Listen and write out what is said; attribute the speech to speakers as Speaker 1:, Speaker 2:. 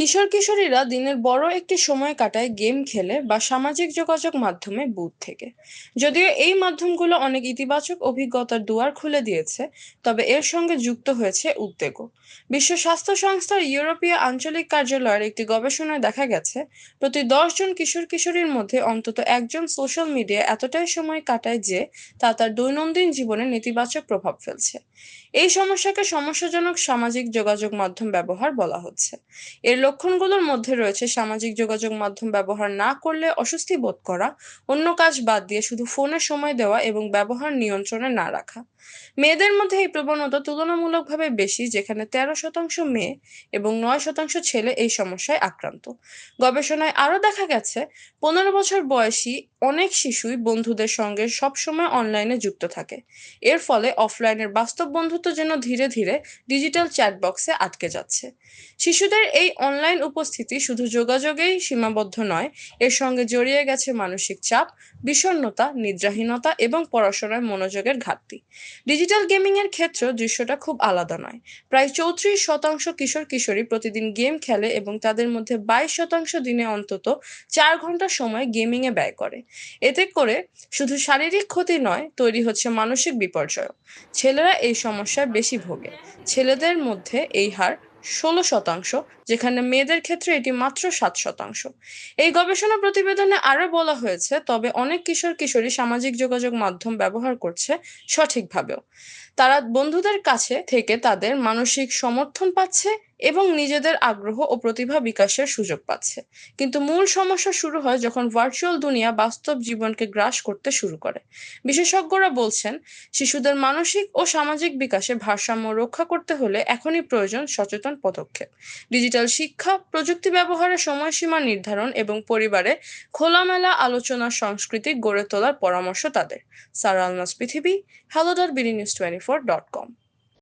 Speaker 1: কিশোর কিশোরীরা দিনের বড় একটি সময় কাটায় গেম খেলে বা সামাজিক যোগাযোগ মাধ্যমে বুথ থেকে। যদিও এই মাধ্যমগুলো অনেক ইতিবাচক অভিজ্ঞতার দুয়ার খুলে দিয়েছে, তবে এর সঙ্গে যুক্ত হয়েছে উদ্বেগও বিশ্ব স্বাস্থ্য সংস্থার ইউরোপীয় আঞ্চলিক কার্যালয়ের একটি গবেষণায় দেখা গেছে, প্রতি জন কিশোর কিশোরীর মধ্যে অন্তত একজন সোশ্যাল মিডিয়া এতটাই সময় কাটায় যে তা তার দৈনন্দিন জীবনে নেতিবাচক প্রভাব ফেলছে। এই সমস্যাকে সমস্যাজনক সামাজিক যোগাযোগ মাধ্যম ব্যবহার বলা হচ্ছে। এর লক্ষণগুলোর মধ্যে রয়েছে সামাজিক যোগাযোগ মাধ্যম ব্যবহার না করলে অস্বস্তি বোধ করা, অন্য কাজ বাদ দিয়ে শুধু ফোনে সময় দেওয়া এবং ব্যবহার নিয়ন্ত্রণে না রাখা। মেয়েদের মধ্যে এই প্রবণতা তুলনামূলকভাবে বেশি, যেখানে তেরো শতাংশ মেয়ে এবং নয় শতাংশ ছেলে এই সমস্যায় আক্রান্ত। গবেষণায় আরও দেখা গেছে, পনেরো বছর বয়সী অনেক শিশুই বন্ধুদের সঙ্গে সবসময় অনলাইনে যুক্ত থাকে। এর ফলে অফলাইনের বাস্তব বন্ধুত্ব যেন ধীরে ধীরে ডিজিটাল চ্যাট বক্সে আটকে যাচ্ছে। শিশুদের এই অনলাইন উপস্থিতি শুধু যোগাযোগেই সীমাবদ্ধ নয়, এর সঙ্গে জড়িয়ে গেছে মানসিক চাপ, বিষণ্ণতা, নিদ্রাহীনতা এবং পড়াশোনায় মনোযোগের ঘাটতি। ডিজিটাল গেমিং এর ক্ষেত্রেও দৃশ্যটা খুব আলাদা নয়। প্রায় চৌত্রিশ শতাংশ কিশোর কিশোরী প্রতিদিন গেম খেলে এবং তাদের মধ্যে বাইশ শতাংশ দিনে অন্তত চার ঘণ্টা সময় গেমিং এ ব্যয় করে। এতে করে শুধু শারীরিক ক্ষতি নয়, তৈরি হচ্ছে মানসিক বিপর্যয়। ছেলেরা এই সমস্যায় বেশি ভোগে। ছেলেদের মধ্যে এই হার ষোলো শতাংশ, যেখানে মেয়েদের ক্ষেত্রে এটি মাত্র সাত শতাংশ। এই গবেষণা প্রতিবেদনে আরও বলা হয়েছে, তবে অনেক কিশোর কিশোরী সামাজিক যোগাযোগ মাধ্যম ব্যবহার করছে সঠিকভাবেও। তারা বন্ধুদের কাছে থেকে তাদের মানসিক সমর্থন পাচ্ছে এবং নিজেদের আগ্রহ ও প্রতিভা বিকাশের সুযোগ পাচ্ছে। কিন্তু মূল সমস্যা শুরু হয় যখন ভার্চুয়াল দুনিয়া বাস্তব জীবনকে গ্রাস করতে শুরু করে। বিশেষজ্ঞরা বলছেন, শিশুদের মানসিক ও সামাজিক বিকাশে ভারসাম্য রক্ষা করতে হলে এখনই প্রয়োজন সচেতন পদক্ষেপ। ডিজিটাল শিক্ষা, প্রযুক্তি ব্যবহারের সময়সীমা নির্ধারণ এবং পরিবারে খোলামেলা আলোচনার সংস্কৃতি গড়ে তোলার পরামর্শ তাদের। সারা আলনাস পৃথিবী hello dot BD news twenty four dot com.